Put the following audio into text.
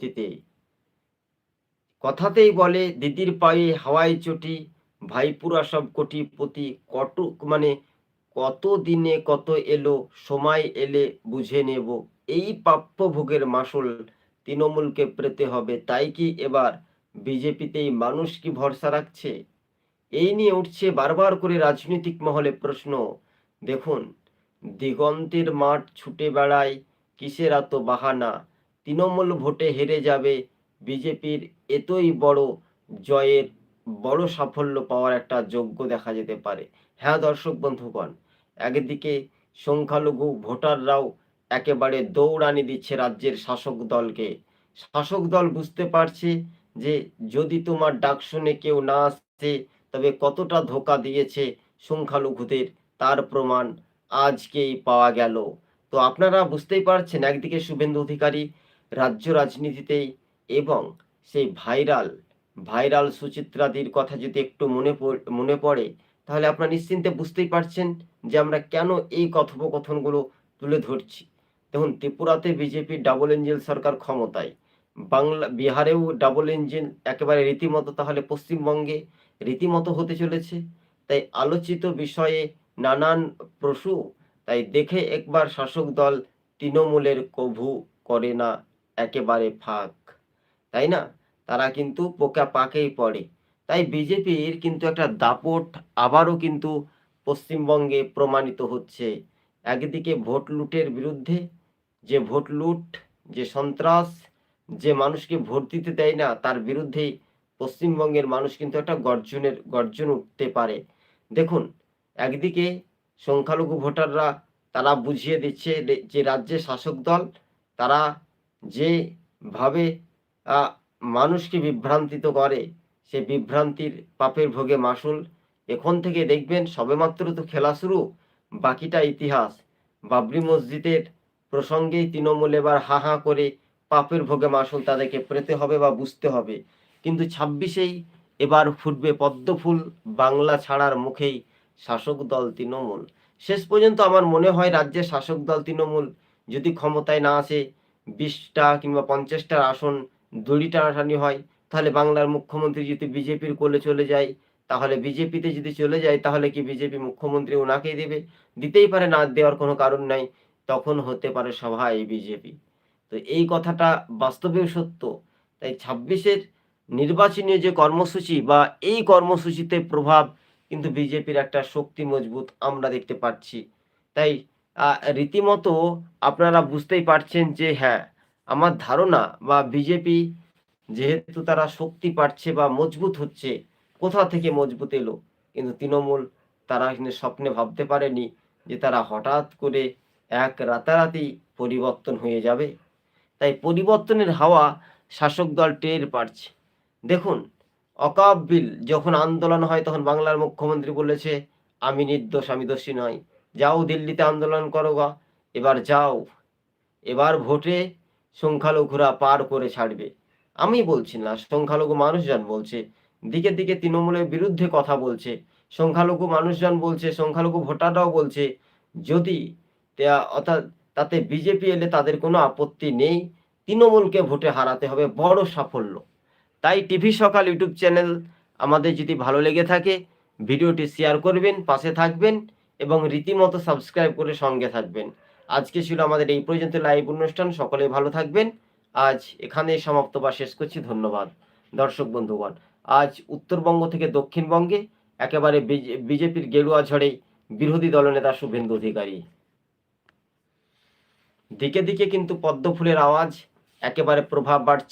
রাজনীতিতে কথাতেই বলে, দিদির পায়ে হাওয়াই চটি, ভাইপুরা সব কোটিপতি কত মানে কত দিনে কত এলো, সময় এলে বুঝে নেব। এই প্রাপ্য ভোগের মাসুল তৃণমূলকে পেতে হবে, তাই কি এবার বিজেপিতেই মানুষ কি ভরসা রাখছে? এই নিয়ে উঠছে বারবার করে রাজনৈতিক মহলে প্রশ্ন। দেখুন, দিগন্তের মাঠ ছুটে বেড়ায়, কিসের এত বাহানা? তৃণমূল ভোটে হেরে যাবে বিজেপির এতই বড় জয়ের বড় সাফল্য পাওয়ার একটা যোগ্য দেখা যেতে পারে। হ্যাঁ দর্শক বন্ধুগণ, একদিকে সংখ্যালঘু ভোটাররাও একেবারে দৌড়ানি দিচ্ছে রাজ্যের শাসক দলকে। শাসক দল বুঝতে পারছে যে যদি তোমার ডাক শুনে কেউ না আসছে তবে কতটা ধোকা দিয়েছে সংখ্যালঘুদের, তার প্রমাণ আজকেই পাওয়া গেল। তো আপনারা বুঝতেই পারছেন, একদিকে শুভেন্দু অধিকারী রাজ্য রাজনীতিতেই এবং সেই ভাইরাল ভাইরাল সুচিত্রাদির কথা যদি একটু মনে মনে পড়ে, তাহলে আপনারা নিশ্চিন্তে বুঝতেই পারছেন যে আমরা কেন এই কথোপকথনগুলো তুলে ধরছি। দেখুন, ত্রিপুরাতে বিজেপির ডাবল ইঞ্জিন সরকার ক্ষমতায়, বাংলা, বিহারেও ডাবল ইঞ্জিন একেবারে রীতিমতো, তাহলে পশ্চিমবঙ্গে রীতিমতো হতে চলেছে। তাই আলোচিত বিষয়ে নানান প্রশ্ন, তাই দেখে একবার শাসক দল তৃণমূলের কভু করে না। একেবারে ফাঁক, তাই না? তারা কিন্তু পোকা পাকেই পড়ে। তাই বিজেপির কিন্তু একটা দাপট আবারও কিন্তু পশ্চিমবঙ্গে প্রমাণিত হচ্ছে। একদিকে ভোট লুটের বিরুদ্ধে, যে ভোট লুট, যে সন্ত্রাস, যে মানুষকে ভোট দিতে দেয় না, তার বিরুদ্ধেই পশ্চিমবঙ্গের মানুষ কিন্তু একটা গর্জনের, গর্জন উঠতে পারে। দেখুন, একদিকে সংখ্যালঘু ভোটাররা তারা বুঝিয়ে দিচ্ছে যে রাজ্যের শাসক দল, তারা যেভাবে মানুষকে বিভ্রান্তিত করে, সে বিভ্রান্তির পাপের ভোগে মাসুল এখন থেকে দেখবেন সবেমাত্র তো খেলা শুরু, বাকিটা ইতিহাস। বাবরি মসজিদের প্রসঙ্গেই তৃণমূল এবার হা হা করে পাপের ভোগে মাসুল তাদেরকে পেতে হবে বা বুঝতে হবে। কিন্তু ছাব্বিশেই এবার ফুটবে পদ্মফুল বাংলা ছাড়ার মুখেই শাসক দল তৃণমূল। শেষ পর্যন্ত আমার মনে হয় রাজ্যের শাসক দল তৃণমূল যদি ক্ষমতায় না আসে বিশটা কিংবা পঞ্চাশটার আসন দড়ি টানাটানি হয়, তাহলে বাংলার মুখ্যমন্ত্রী যদি বিজেপির কোলে চলে যায়, তাহলে বিজেপিতে যদি চলে যায়, তাহলে কি বিজেপি মুখ্যমন্ত্রী ওনাকেই দেবে? দিতেই পারে, না দেওয়ার কোনো কারণ নাই, তখন হতে পারে সভায় বিজেপি। তো এই কথাটা বাস্তবেও সত্য। তাই ছাব্বিশের নির্বাচনীয় যে কর্মসূচি বা এই কর্মসূচিতে প্রভাব কিন্তু বিজেপির একটা শক্তি মজবুত আমরা দেখতে পাচ্ছি। তাই রীতিমতো আপনারা বুঝতেই পারছেন যে হ্যাঁ আমার ধারণা বা বিজেপি যেহেতু তারা শক্তি পাচ্ছে বা মজবুত হচ্ছে, কোথা থেকে মজবুত এলো? কিন্তু তৃণমূল তারা কিন্তু স্বপ্নে ভাবতে পারেনি যে তারা হঠাৎ করে এক রাতারাতি পরিবর্তন হয়ে যাবে। তাই পরিবর্তনের হাওয়া শাসক দল টের পাচ্ছে। দেখুন, অকাপ বিল যখন আন্দোলন হয় তখন বাংলার মুখ্যমন্ত্রী বলেছে, আমি নির্দোষ, আমি দোষী নয় যাও দিল্লিতে আন্দোলন করো গা। এবার যাও। এবার ভোটে সংখ্যালঘুরা পার করে ছাড়বে। আমি বলছি না, সংখ্যালঘু মানুষজন বলছে। দিকে দিকে তৃণমূলের বিরুদ্ধে কথা বলছে। সংখ্যালঘু মানুষজন বলছে, সংখ্যালঘু ভোটাররাও বলছে, যদি অর্থাৎ তাতে বিজেপি এলে তাদের কোনো আপত্তি নেই, তৃণমূলকে ভোটে হারাতে হবে বড় সাফল্য। তাই টিভি সকাল ইউটিউব চ্যানেল আমাদের যদি ভালো লেগে থাকে, ভিডিওটি শেয়ার করবেন, পাশে থাকবেন। এবং রীতিমতো সাবস্ক্রাইব করে সঙ্গে থাকবেন। আজকে ছিল আমাদের এই পর্যন্ত লাইভ অনুষ্ঠান, সকলে ভালো থাকবেন। আজ এখানেই সমাপ্ত বা শেষ করছি, ধন্যবাদ। দর্শক বন্ধুগণ, আজ উত্তরবঙ্গ থেকে দক্ষিণবঙ্গে, একেবারে বিজেপির গেরুয়া ঝড়ে বিরোধী দলনেতা শুভেন্দু অধিকারী। দিকে দিকে কিন্তু পদ্ম ফুলের আওয়াজ, একেবারে প্রভাব বাড়ছে।